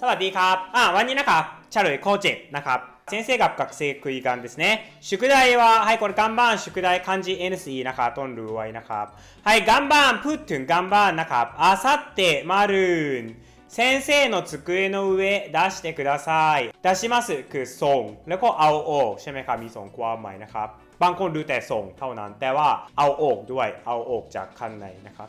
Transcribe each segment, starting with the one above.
สวัสดีครับอ่าวันนี้นะครับเฉลยข้อ7นะครับ先生กับ学生คุยกันですね宿題ははいこれ頑張ん宿題漢字 NC นะครับต้นรู้ไว้นะครับはい頑張んพูดถึง頑張んนะครับあさってมารืน先生の机の上出してください出しますคือส่ง แล้วก็เอาออกใช่ไหมครับมีสองความหมายนะครับ บางคนดูแต่ส่งเท่านั้น แต่ว่าเอาออกด้วยเอาออกจากข้างในนะครับ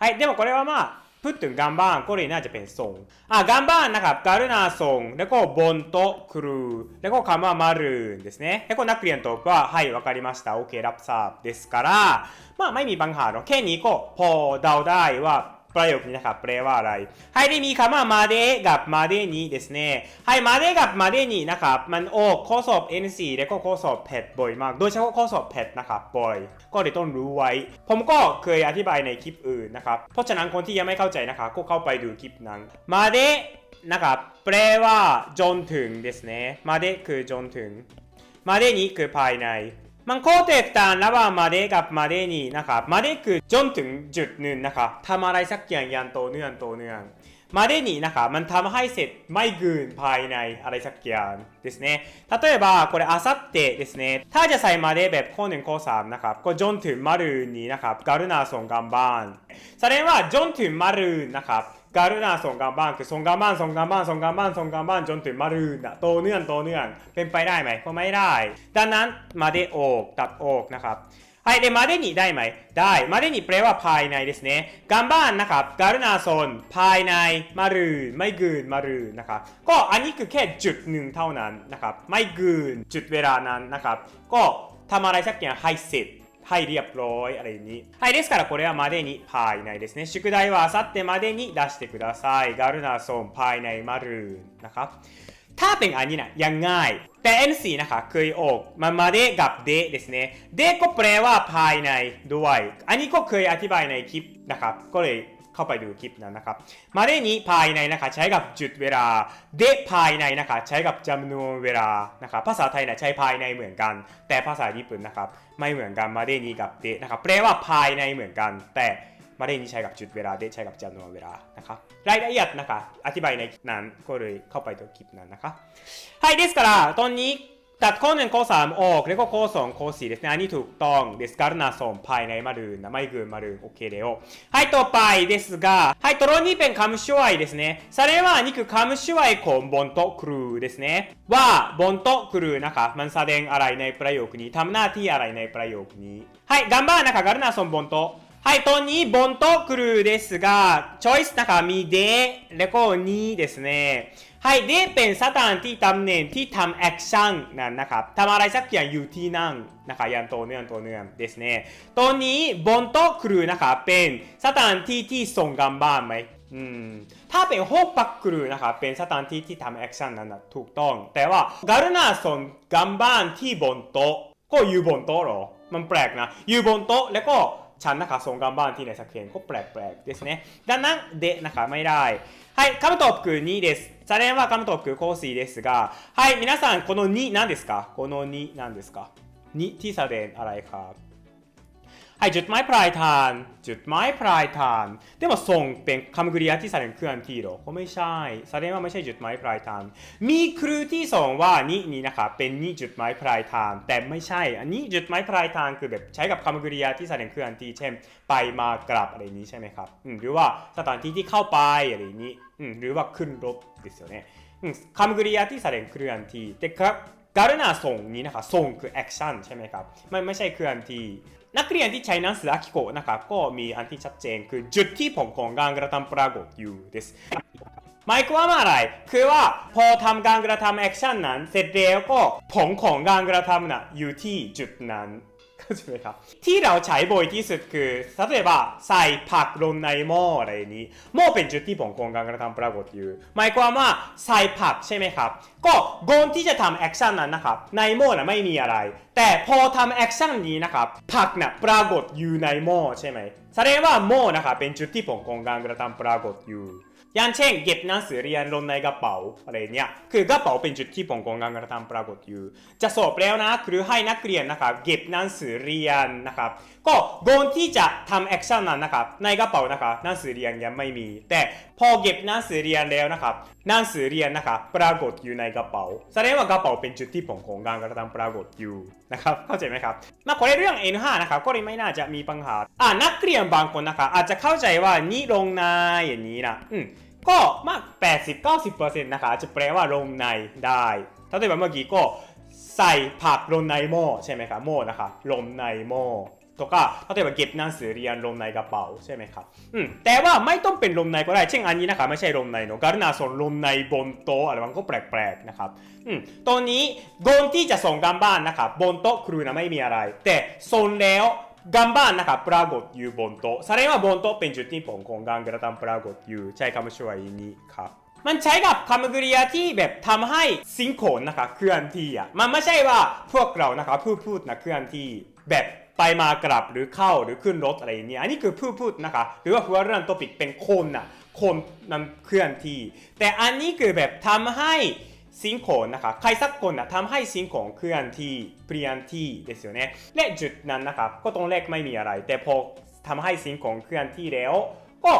はいでもこれはまあ พูดถึงการบ้านก็เลยน่าจะเป็นส่งอ่ะการบ้านนะครับการุณาส่งแล้วก็บนโต๊ะครูแล้วก็คำว่ามารืนですねแล้วก็นักเรียนตอบว่าはいわかりましたโอเครับทราบですからまあไม่มีปัญหาหรอกแค่นี้ก็พอเดาได้ว่า ประโยคนี้นะครับแปลว่าอะไรはいได้มีคำว่ามาเดกับมาเดนี้ですねはいมาเดกับมาเดนี้นะครับมันออกข้อสอบ NC แล้วก็ข้อสอบแพทบ่อยมาก โดยเฉพาะข้อสอบแพทนะครับบ่อย ก็เลยต้องรู้ไว้ ผมก็เคยอธิบายในคลิปอื่นนะครับ เพราะฉะนั้นคนที่ยังไม่เข้าใจนะครับก็เข้าไปดูคลิปนั้น มาเดนะครับแปลว่าจนถึงですねมาเดคือจนถึง มาเดนี้คือภายใน มันข้อแตกต่างระหว่างมาเดกับมาเดนี่นะครับมาเดคือจนถึงจุดหนึ่งนะครับทำอะไรสักอย่างอย่างต่อเนื่องต่อเนื่อง มาเดนี้นะครับมันทำให้เสร็จไม่เกินภายในอะไรสักอย่างですね例えばこれあさってですねถ้าจะใส่มาเดแบบข้อหนึ่งข้อสามนะครับก็จนถึงมารืนนี้นะครับการุณาส่งการบ้านแสดงว่าจนถึงมารืนนะครับการุณาส่งการบ้านคือส่งการบ้านส่งการบ้านส่งการบ้านส่งการบ้านจนถึงมารืนอะต่อเนื่องต่อเนื่องเป็นไปได้ไหมก็ไม่ได้ ดังนั้นมาเดออกตัดออกนะครับ はい。で、までに、だいまい。だい。までにプレイはパイナイですね。頑張んなか、ルるなそん、パイなイ、まる、まいぐん、まる、なんか、こう、あにくけ、じゅ、ぬん、たおなん、なんか、まいぐん、じゅっべらなん、なんか、こう、たまらいさっきは、はい、せっ。はい、リアプロイ、あれに。はい、ですからこれはまでに、パーいナイですね。宿題はあさってまでに出してください。ガルナソン、パーいナイ、マルー、なんか。 นนะครับ ถ้าเป็นอันนี้นะยังง่าย แต่ NC นะคะเคยออกมามาเดกับเดですねเดก็แปลว่าภายในด้วย อันนี้ก็เคยอธิบายในคลิปนะครับ ก็เลยเข้าไปดูคลิปนั้นนะครับ มาเดนี้ภายในนะคะใช้กับจุดเวลา เดภายในนะคะใช้กับจำนวนเวลานะครับ ภาษาไทยนะใช้ภายในเหมือนกัน แต่ภาษาญี่ปุ่นนะครับ ไม่เหมือนกัน มาเดนี้กับเดนะครับ แปลว่าภายในเหมือนกัน แต่ มาเดนี้ใช้กับจุดเวลา เดใช้กับจำนวนเวลานะครับ รายละเอียดนะคะอธิบายในนั้นก็เลยเข้าไปดูคลิปนั้นนะครับ はい、ですから、ตอนนี้ตัดข้อหนึ่งข้อสามออกแล้วก็ข้อสองข้อสี่ですねอันนี้ถูกต้องですからなส่งภายในมารืนนะไม่เกินมารืนโอเคแล้วはいต่อไปですがはいตรงนี้เป็นคำช่วยですねそれはนี่คือคำช่วยของบนโต๊ะครูですねว่าบนโต๊ะครูนะคะมันแสดงอะไรในประโยคนี้ทำหน้าที่อะไรในประโยคนี้はい頑張らなかからなส่งบนโต๊ะ はい、とに、ボンとクルーですが、チョイス中身で、レコにですね。はい、でเป็นสถานที่ตำแหน่งที่ทำแอคชั่นนั้นนะครับทำอะไรสักอย่างอยู่ที่นั่งนะครับอย่างต่อเนื่องต่อเนื่องですねตอนนี้บนโต๊ะครูนะครับเป็นสถานที่ที่ส่งกันบ้านไหมอืมถ้าเป็นห้องพักครูนะครับเป็นสถานที่ที่ทำแอคชั่นนั้นนะถูกต้อง แต่ว่าการุณาส่งกันบ้านที่บนโต๊ะก็อยู่บนโต๊ะเหรอ มันแปลกนะอยู่บนโต๊ะแล้วก็ ちゃんな仮想岩盤ティーな作品、こっぷらっぷらですね。だなんで、なん、まいらい。はい、カムトーク2です。チャレンはカムトーク香水ですが、はい、皆さん、この2何ですか？この2何ですか ?2、ティーサデン、アライカー。はい、จุดหมายปลายทางจุดหมายปลายทางでもส่งเป็นคำกริยาที่แสดงเคลื่อนที่หรอก็ไม่ใช่แสดงว่าไม่ใช่จุดหมายปลายทางมีครูที่สองว่านี่นี่นะครับเป็นนี่จุดหมายปลายทางแต่ไม่ใช่ อันนี้จุดหมายปลายทางคือแบบใช้กับคำกริยาที่แสดงเคลื่อนที่เช่น ไปมากลับอะไรนี้ใช่ไหมครับอืมหรือว่าสถานที่ที่เข้าไปอะไรนี้อืมหรือว่าขึ้นรถですよねอืมคำกริยาที่แสดงเคลื่อนที่แต่ครับ การณาส่งนี้นะครับส่งคือแอคชั่นใช่ไหมครับไม่ไม่ใช่เคลื่อนที่นักเรียนที่ใช้หนังสืออากิโกะนะครับก็มีอันที่ชัดเจนคือจุดที่ผมของการกระทำปรากฏอยู่ですหมายความว่าอะไร คือว่าพอทำการกระทำแอคชั่นนั้น เสร็จแล้วก็ผลของการกระทำน่ะอยู่ที่จุดนั้น เข้าใจไหมครับ ที่เราใช้บ่อยที่สุดคือ例えばใส่ผักลงในหม้ออะไรนี้หม้อเป็นจุดที่ผลของการกระทำปรากฏอยู่หมายความว่าใส่ผักใช่ไหมครับ ก็ก่อนที่จะทำแอคชั่นนั้นนะครับ ในหม้อน่ะไม่มีอะไร แต่พอทำแอคชั่นนี้นะครับผักน่ะปรากฏอยู่ในหม้อใช่ไหมแสดงว่าหม้อนะครับเป็นจุดที่ผลของการกระทำปรากฏอยู่ อย่างเช่นเก็บหนังสือเรียนลงในกระเป๋าอะไรเนี่ยคือกระเป๋าเป็นจุดที่ผมกำลังกระทำปรากฏอยู่ จะสอบแล้วนะหรือให้นักเรียนนะครับเก็บหนังสือเรียนนะครับก็ก่อนที่จะทำแอคชั่นนั้นนะครับในกระเป๋านะครับหนังสือเรียนยังไม่มี แต่พอเก็บหนังสือเรียนแล้วนะครับหนังสือเรียนนะครับปรากฏอยู่ในกระเป๋า แสดงว่ากระเป๋าเป็นจุดที่ผมของการกระทำปรากฏอยู่นะครับเข้าใจไหมครับมาขอเรื่อง N5 นะครับก็เลยไม่น่าจะมีปัญหาอ่านักเรียนบางคนนะครับอาจจะเข้าใจว่านี่ลงในอย่างนี้นะอืมก็มาก80-90%นะครับอาจจะแปลว่าลงในได้ถ้า例えばเมื่อกี้ก็ใส่ผักลงในหม้อใช่ไหมครับหม้อนะครับลงในหม้อ とか例えばเก็บหนังสือเรียนลงในกระเป๋าใช่ไหมครับอืมแต่ว่าไม่ต้องเป็นลงในก็ได้ เช่นอันนี้นะครับไม่ใช่ลงในเนอะการนาส่งลงในบนโต๊ะอะไรมันก็แปลกๆนะครับอืมตอนนี้ก่อนที่จะส่งการบ้านนะครับบนโต๊ะครูนะไม่มีอะไร แต่ส่งแล้ว การบ้านนะครับปรากฏอยู่บนโต๊ะแสดงว่าบนโต๊ะเป็นจุดที่ผมของการกระทำปรากฏอยู่ใช้คำช่วยนี้ครับมันใช้กับคำกริยาที่แบบทำให้สิ่งของนะครับเคลื่อนที่อะมันไม่ใช่ว่าพวกเรานะครับพูดพูดนะเคลื่อนที่แบบไปมากลับหรือเข้าหรือขึ้นรถอะไรอย่างเงี้ยอันนี้คือพูดพูดนะคะหรือว่าหัวเรื่องตัวปิดเป็นคนน่ะคนนั้นเคลื่อนที่ แต่อันนี้คือแบบทำให้ สิ่งของนะคะใครสักคนนะทำให้สิ่งของเคลื่อนที่เปลี่ยนที่ですよねและจุดนั้นนะครับก็ตรงแรกไม่มีอะไร แต่พอทำให้สิ่งของเคลื่อนที่แล้ว ก็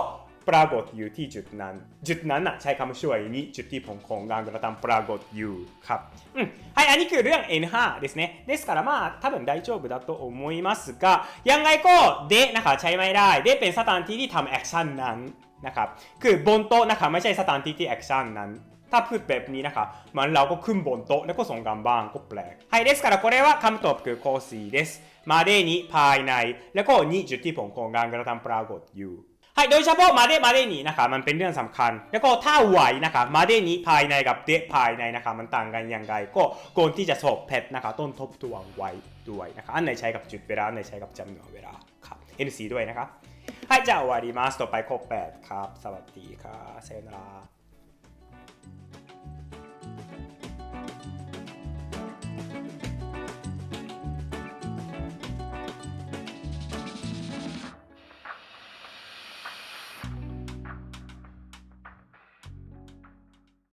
ปรากฏอยู่ที่จุดนั้น จุดนั้นน่ะใช้คำช่วยนี้จุดที่ผมของการกระทำปรากฏอยู่ครับอืมはいอันนี้คือเรื่อง N5 ですねですからまあ多分大丈夫だと思いますがยังไงก็เดะนะคะใช้ไม่ได้เดะเป็นสถานที่ที่ทำแอคชั่นนั้นนะครับคือบนโต๊ะนะคะไม่ใช่สถานที่ที่แอคชั่นนั้น ถ้าพูดแบบนี้นะคะมันเราก็ขึ้นบนโต๊ะแล้วก็ส่งกันบ้างก็แปลกはい、ですからこれはคำตอบคือข้อ4ですมาเดนิภายใน แล้วก็นี่จุดที่ผมของการกระทำปรากฏอยู่ใはい、โดยเฉพาะมาเดมาเดนินะคะมันเป็นเรื่องสำคัญ แล้วก็ถ้าไหวนะคะมาเดนิภายในกับเดภายในนะคะมันต่างกันอย่างไรก็ก่อนที่จะสอบแพทนะคะต้นทบทวนไว้ด้วยนะคะอันไหนใช้กับจุดเวลาอันไหนใช้กับจำานวนเวลาครับ NC ด้วยนะครับはい、じゃあ終わります。とパイコッสッカー、サバティーสー、さよなら。